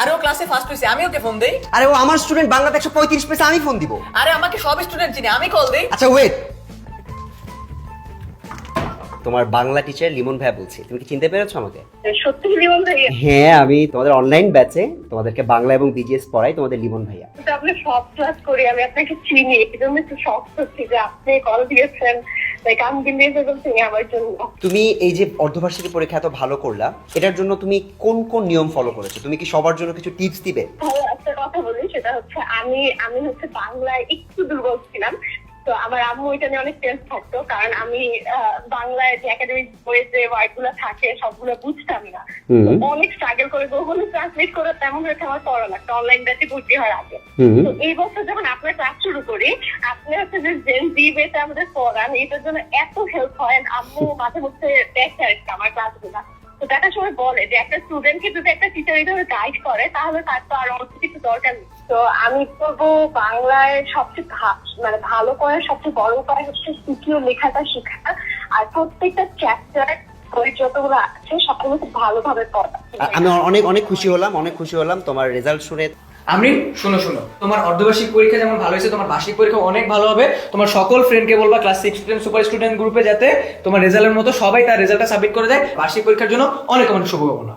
আরে ও ক্লাসে ফার্স্ট হয়েছে আমি ওকে ফোন দেই। আরে ও আমার স্টুডেন্ট বাংলাতে একশো পঁয়ত্রিশ পেয়েছে আমি ফোন দিব। আরে আমাকে সব স্টুডেন্ট চিনে আমি কল দেই। আচ্ছা ওয়েট তোমার বাংলা টিচার লিমন ভাইয়া বলছি তুমি কি চিনতে পেরেছ আমাকে? সত্যি লিমন ভাইয়া। হ্যাঁ আমি তোমাদের অনলাইন ব্যাচে তোমাদেরকে বাংলা এবং বিজিএস পড়াই তোমাদের লিমন ভাইয়া। আপনি সব ক্লাস করি আমি আপনাকে চিনি এই জন্য একটু শখ হচ্ছি যে আপনি কল দিয়েছেন। লাইক আমি বিলিভ চিনি আমার জন্য। তুমি এই যে অর্ধবার্ষিকী পরীক্ষা এত ভালো করলা এটার জন্য তুমি কোন কোন নিয়ম ফলো করেছ? তুমি কি সবার জন্য কিছু টিপস দিবে? একটা কথা বলি সেটা হচ্ছে আমি আমি হচ্ছে বাংলায় একটু দুর্বল ছিলাম। তো আমার আম্মু এটা নিয়ে অনেক টেন্স থাকতো কারণ আমি বাংলায় যে একাডেমিক বইয়ে যে ওয়ার্ডগুলো থাকে সবগুলো বুঝতাম না। অনেক স্ট্রাগল করে গুগলে ট্রান্সলেট করে তেমন হয়েছে আমার পড়া লাগতো অনলাইন ব্যাচে ভর্তি হওয়ার আগে। তো এই বছর যখন আপনার ক্লাস শুরু করি আপনি হচ্ছে যে জেন জি বেতে আমাদের পড়ান এটার জন্য এত হেল্প হয়। আম্মু মাঝে মধ্যে দেখে আর আমার ক্লাসগুলো সময় বলে যে একটা স্টুডেন্টকে যদি একটা টিচার এইভাবে গাইড করে তাহলে তার তো আর অন্য কিছু দরকার নেই। তো আমি বলব বাংলায় সবচেয়ে ভা- মানে ভালো করে সবচেয়ে বড় উপায় হচ্ছে সিকিউ লেখাটা শেখা। আর প্রত্যেকটা চ্যাপ্টার বই যতগুলো আছে সবগুলো খুব ভালোভাবে পড়া। আমি অনেক অনেক খুশি হলাম অনেক খুশি হলাম। তোমার রেজাল্ট শুনে আমি শোনো শোনো। তোমার অর্ধবার্ষিক পরীক্ষা যেমন ভালো হয়েছে, তোমার বার্ষিক পরীক্ষা অনেক ভালো হবে। তোমার সকল ফ্রেন্ডকে বলবা class six student super student গ্রুপে যাতে তোমার রেজাল্টের মতো সবাই তার রেজাল্টটা সাবমিট করে দেয়। বার্ষিক পরীক্ষার জন্য অনেক অনেক শুভকামনা।